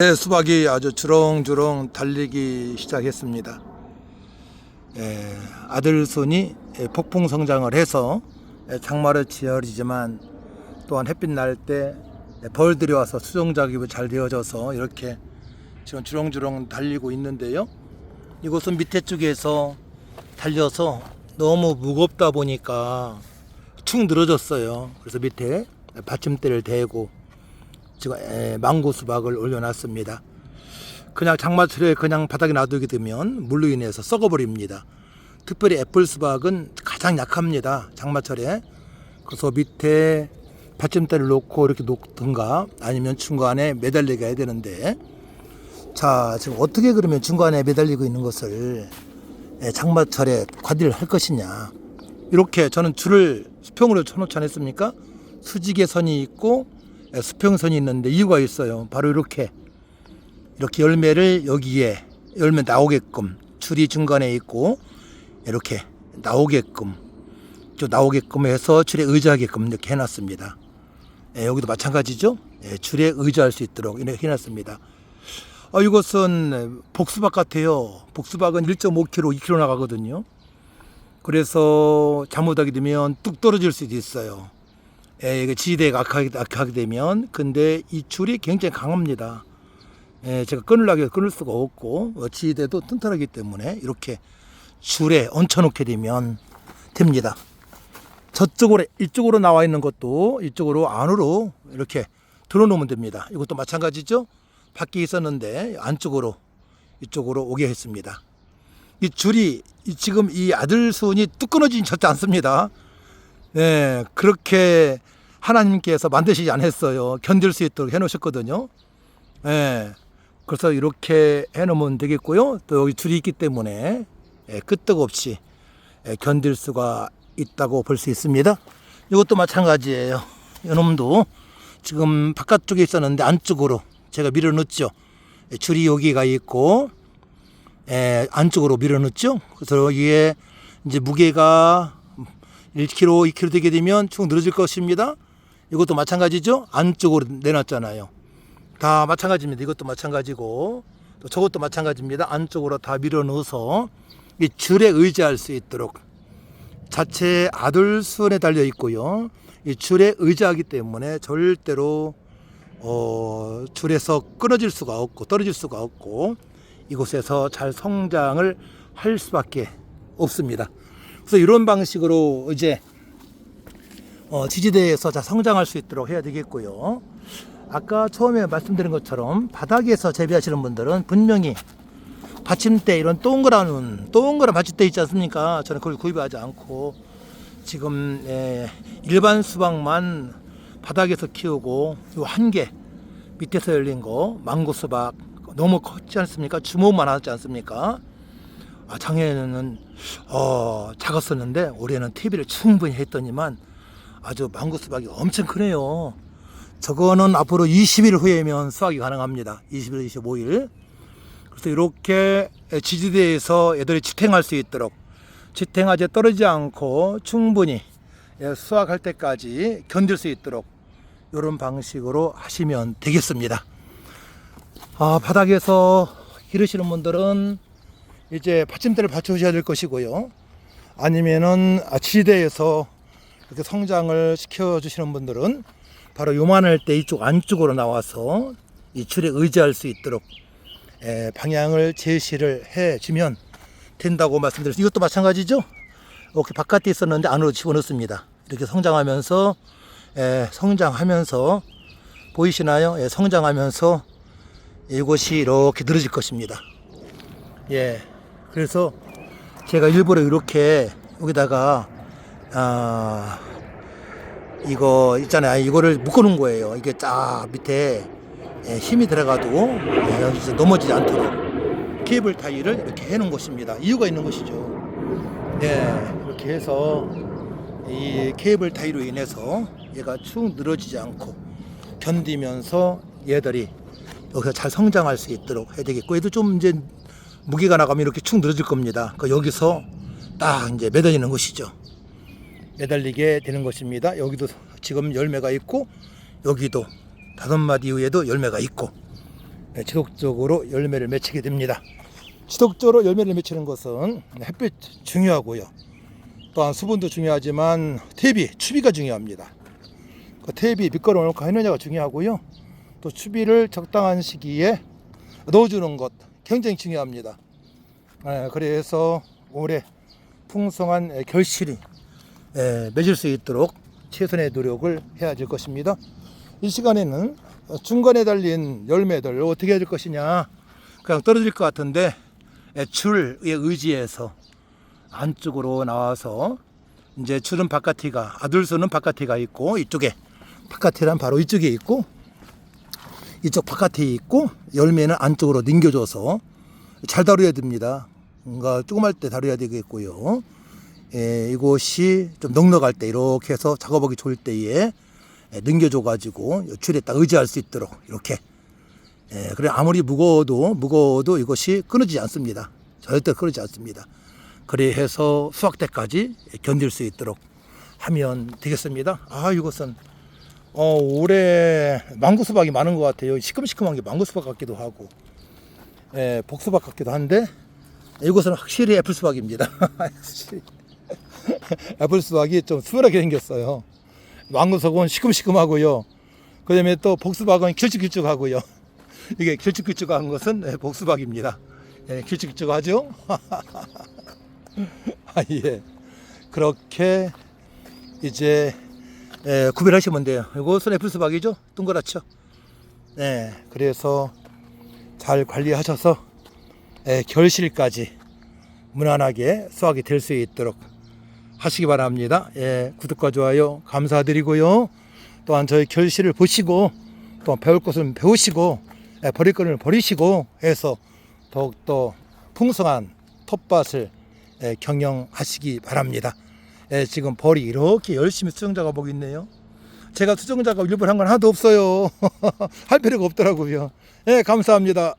네, 수박이 아주 주렁주렁 달리기 시작했습니다. 예, 아들 손이 예, 폭풍 성장을 해서 예, 장마를 지어지지만 또한 햇빛 날 때 벌들이 와서 수정 작업이 잘 되어져서 이렇게 지금 주렁주렁 달리고 있는데요. 이곳은 밑에 쪽에서 달려서 너무 무겁다 보니까 축 늘어졌어요. 그래서 밑에 받침대를 대고 지금 에, 망고 수박을 올려놨습니다. 그냥 장마철에 그냥 바닥에 놔두게 되면 물로 인해서 썩어버립니다. 특별히 애플 수박은 가장 약합니다. 장마철에. 그래서 밑에 받침대를 놓고 이렇게 놓든가 아니면 중간에 매달리게 해야 되는데 자 지금 어떻게 그러면 중간에 매달리고 있는 것을 에, 장마철에 관리를 할 것이냐 이렇게 저는 줄을 수평으로 쳐놓지 않았습니까? 수직의 선이 있고 에, 수평선이 있는데 이유가 있어요. 바로 이렇게 이렇게 열매를 여기에 열매 나오게끔 줄이 중간에 있고 이렇게 나오게끔 좀 나오게끔 해서 줄에 의지하게끔 이렇게 해놨습니다. 예, 여기도 마찬가지죠. 예, 줄에 의지할 수 있도록 이렇게 해놨습니다. 아, 이것은 복수박 같아요. 복수박은 1.5kg, 2kg 나가거든요. 그래서 잘못하게 되면 뚝 떨어질 수도 있어요. 예, 이게 지대가 악하게, 악하게 되면 근데 이 줄이 굉장히 강합니다. 예, 제가 끊으려고 해도 끊을 수가 없고 어, 지대도 튼튼하기 때문에 이렇게 줄에 얹혀놓게 되면 됩니다. 저쪽으로 이쪽으로 나와 있는 것도 이쪽으로 안으로 이렇게 들어놓으면 됩니다. 이것도 마찬가지죠. 밖에 있었는데 안쪽으로 이쪽으로 오게 했습니다. 이 줄이 이 지금 이 아들 순이 뚝 끊어지진 절대 않습니다. 네, 그렇게 하나님께서 만드시지 않았어요. 견딜 수 있도록 해놓으셨거든요. 네, 그래서 이렇게 해놓으면 되겠고요. 또 여기 줄이 있기 때문에 예, 끄떡없이 예, 견딜 수가 있다고 볼 수 있습니다. 이것도 마찬가지예요. 이놈도 지금 바깥쪽에 있었는데 안쪽으로 제가 밀어넣었죠. 예, 줄이 여기가 있고 예, 안쪽으로 밀어넣었죠. 그래서 여기에 이제 무게가 1kg, 2kg 되게 되면 축 늘어질 것입니다. 이것도 마찬가지죠. 안쪽으로 내놨잖아요. 다 마찬가지입니다. 이것도 마찬가지고 또 저것도 마찬가지입니다. 안쪽으로 다 밀어 넣어서 이 줄에 의지할 수 있도록 자체 아들순에 달려 있고요. 이 줄에 의지하기 때문에 절대로 어, 줄에서 끊어질 수가 없고 떨어질 수가 없고 이곳에서 잘 성장을 할 수밖에 없습니다. 그래서 이런 방식으로 이제 어, 지지대에서 잘 성장할 수 있도록 해야 되겠고요. 아까 처음에 말씀드린 것처럼 바닥에서 재배하시는 분들은 분명히 받침대 이런 동그란 동그란 받침대 있지 않습니까? 저는 그걸 구입하지 않고 지금 에, 일반 수박만 바닥에서 키우고 한개 밑에서 열린 거 망고 수박 너무 컸지 않습니까? 주먹만 하지 않습니까? 아, 작년에는 어, 작았었는데 올해는 TV를 충분히 했더니만 아주 망고 수박이 엄청 크네요. 저거는 앞으로 20일 후에면 수확이 가능합니다. 20일, 25일. 그래서 이렇게 지지대에서 애들이 지탱할 수 있도록 지탱하지 떨어지지 않고 충분히 예, 수확할 때까지 견딜 수 있도록 이런 방식으로 하시면 되겠습니다. 아, 바닥에서 기르시는 분들은 이제 받침대를 받쳐주셔야 될 것이고요. 아니면은 아, 지대에서 이렇게 성장을 시켜주시는 분들은 바로 요만할 때 이쪽 안쪽으로 나와서 이 줄에 의지할 수 있도록 에, 방향을 제시를 해주면 된다고 말씀드렸습니다. 이것도 마찬가지죠. 이렇게 바깥에 있었는데 안으로 집어넣습니다. 이렇게 성장하면서 에, 성장하면서 보이시나요? 예, 성장하면서 이곳이 이렇게 늘어질 것입니다. 예, 그래서 제가 일부러 이렇게 여기다가 아 이거 있잖아요. 이거를 묶어 놓은 거예요. 이게 쫙 밑에 예, 힘이 들어가도 예, 여기서 넘어지지 않도록 케이블 타이를 이렇게 해 놓은 것입니다. 이유가 있는 것이죠. 네, 이렇게 해서 이 케이블 타이로 인해서 얘가 축 늘어지지 않고 견디면서 얘들이 여기서 잘 성장할 수 있도록 해야 되겠고 얘도 좀 이제 무게가 나가면 이렇게 축 늘어질 겁니다. 그 여기서 딱 이제 매달리는 것이죠. 매달리게 되는 것입니다. 여기도 지금 열매가 있고 여기도 다섯 마디 위에도 열매가 있고 예, 지속적으로 열매를 맺히게 됩니다. 지속적으로 열매를 맺히는 것은 햇빛 중요하고요. 또한 수분도 중요하지만 퇴비, 추비가 중요합니다. 그 퇴비 밑거름을 해느냐가 중요하고요. 또 추비를 적당한 시기에 넣어주는 것 굉장히 중요합니다. 예, 그래서 올해 풍성한 결실이 예, 맺을 수 있도록 최선의 노력을 해야 될 것입니다. 이 시간에는 중간에 달린 열매들 어떻게 해야 될 것이냐 그냥 떨어질 것 같은데 예, 줄에 의지해서 안쪽으로 나와서 이제 줄은 바깥이가 아들수는 바깥이가 있고 이쪽에 바깥이란 바로 이쪽에 있고 이쪽 바깥에 있고 열매는 안쪽으로 넘겨줘서 잘 다뤄야 됩니다. 뭔가 조그말 때 다뤄야 되겠고요. 예, 이곳이 좀 넉넉할 때 이렇게 해서 작업하기 좋을 때에 예, 넘겨줘가지고 줄에 딱 의지할 수 있도록 이렇게 예, 그래 아무리 무거워도 무거워도 이것이 끊어지지 않습니다. 절대 끊어지지 않습니다. 그래 해서 수확 때까지 견딜 수 있도록 하면 되겠습니다. 아 이것은 어, 올해 망고 수박이 많은 것 같아요. 시큼시큼한 게 망고 수박 같기도 하고, 예, 복수박 같기도 한데, 이것은 확실히 애플 수박입니다. 애플 수박이 좀 수월하게 생겼어요. 망고 수박은 시큼시큼하고요. 그 다음에 또 복수박은 길쭉길쭉하고요. 이게 길쭉길쭉한 것은 예, 복수박입니다. 예, 길쭉길쭉하죠? 아, 예. 그렇게 이제 예, 구별하시면 돼요. 이것은 애플 수박이죠. 동그랗죠. 네, 그래서 잘 관리하셔서 예, 결실까지 무난하게 수확이 될 수 있도록 하시기 바랍니다. 예, 구독과 좋아요 감사드리고요. 또한 저희 결실을 보시고 또 배울 것은 배우시고 예, 버릴 것을 버리시고 해서 더욱더 풍성한 텃밭을 예, 경영하시기 바랍니다. 예, 지금 벌이 이렇게 열심히 수정 작업하고 있네요. 제가 수정 작업 일부러 한 건 하나도 없어요. 할 필요가 없더라고요. 예, 감사합니다.